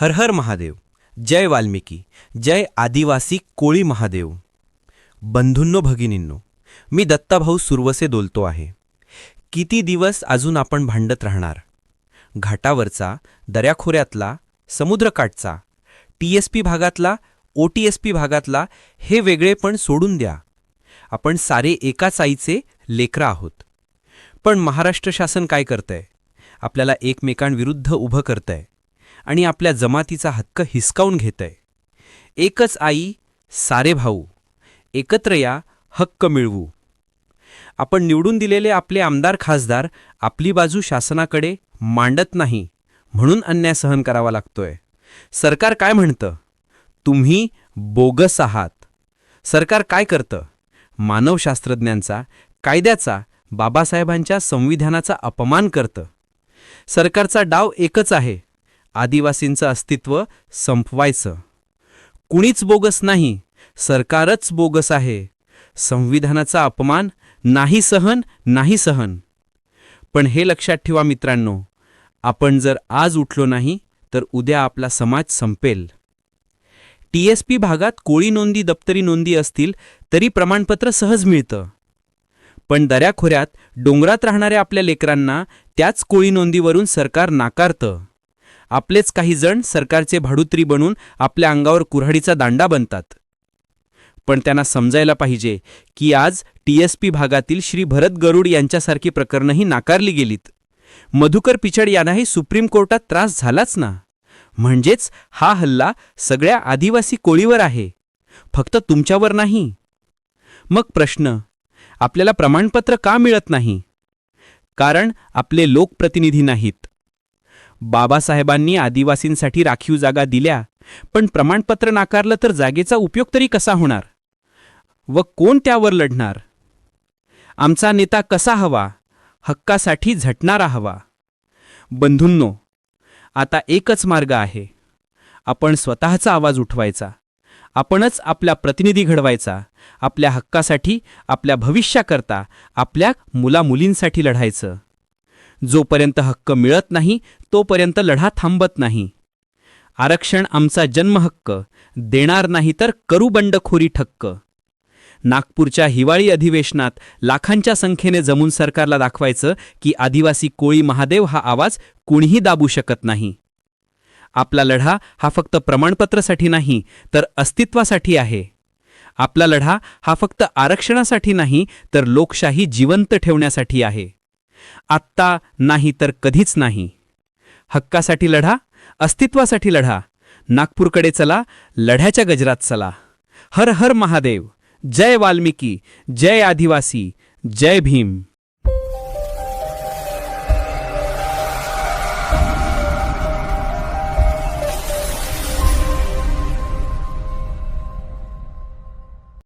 हर हर महादेव। जय वाल्मिकी। जय आदिवासी कोळी महादेव। बंधूंनो भगिनींनो मी दत्ताभाऊ सुरवसे बोलतो आहे। किती दिवस अजून आपण भांडत राहणार? घाटावरचा दऱ्याखोऱ्यातला समुद्रकाठचा टी एस पी भागातला ओ टी एस पी भागातला हे वेगळेपण सोडून द्या। आपण सारे एकाच आईचे लेकरं आहोत। पण महाराष्ट्र शासन काय करतंय? आपल्याला एकमेकांविरुद्ध उभं करतंय। आणि आपल्या जमातीचा हक्क हिसकावून घेतंय. एकच आई सारे भाऊ. एकत्र या हक्क मिळवू. आपण निवडून दिलेले आपले आमदार खासदार आपली बाजू शासनाकडे मांडत नाही म्हणून अन्याय सहन करावा लागतोय. सरकार काय म्हणतं? तुम्ही बोगस आहात. सरकार काय करतं? मानवशास्त्रज्ञांचा कायद्याचा बाबासाहेबांच्या संविधानाचा अपमान करतं. सरकारचा डाव एकच आहे आदिवासींचं अस्तित्व संपवायचं. कुणीच बोगस नाही सरकारच बोगस आहे. संविधानाचा अपमान नाही सहन नाही सहन. पण हे लक्षात ठेवा मित्रांनो आपण जर आज उठलो नाही तर उद्या आपला समाज संपेल. टीएसपी भागात कोळी नोंदी दप्तरी नोंदी असतील तरी प्रमाणपत्र सहज मिळतं. पण दऱ्याखोऱ्यात डोंगरात राहणाऱ्या आपल्या लेकरांना त्याच कोळी नोंदीवरून सरकार नाकारतं. आपलेच काही जण सरकारचे भाडुत्री बनून आपल्या अंगावर कुऱ्हाडीचा दांडा बनतात. पण त्यांना समजायला पाहिजे की आज टीएसपी भागातील श्री भरत गरुड यांच्यासारखी प्रकरणंही नाकारली गेलीत. मधुकर पिचड यांनाही सुप्रीम कोर्टात त्रास झालाच ना. म्हणजेच हा हल्ला सगळ्या आदिवासी कोळीवर आहे. फक्त तुमच्यावर नाही. मग प्रश्न आपल्याला प्रमाणपत्र का मिळत नाही? कारण आपले लोकप्रतिनिधी नाहीत. बाबासाहेबांनी आदिवासींसाठी राखीव जागा दिल्या. पण प्रमाणपत्र नाकारलं तर जागेचा उपयोग तरी कसा होणार? व कोण त्यावर लढणार? आमचा नेता कसा हवा? हक्कासाठी झटणारा हवा. बंधूंनो आता एकच मार्ग आहे. आपण स्वतःचा आवाज उठवायचा. आपणच आपला प्रतिनिधी घडवायचा. आपल्या हक्कासाठी आपल्या भविष्याकरता आपल्या मुलामुलींसाठी लढायचं. जोपर्यंत हक्क मिळत नाही तोपर्यंत लढा थांबत नाही. आरक्षण आमचा जन्महक्क. देणार नाही तर करू बंडखोरी ठक्क. नागपूरच्या हिवाळी अधिवेशनात लाखांच्या संख्येने जमून सरकारला दाखवायचं की आदिवासी कोळी महादेव हा आवाज कुणीही दाबू शकत नाही. आपला लढा हा फक्त प्रमाणपत्रासाठी नाही तर अस्तित्वासाठी आहे. आपला लढा हा फक्त आरक्षणासाठी नाही तर लोकशाही जिवंत ठेवण्यासाठी आहे. आत्ता नाही तर कधीच नाही. हक्कासाठी लढा अस्तित्वासाठी लढा. नागपूरकडे चला लढ्याच्या गजरात चला. हर हर महादेव. जय वाल्मिकी. जय आदिवासी. जय भीम.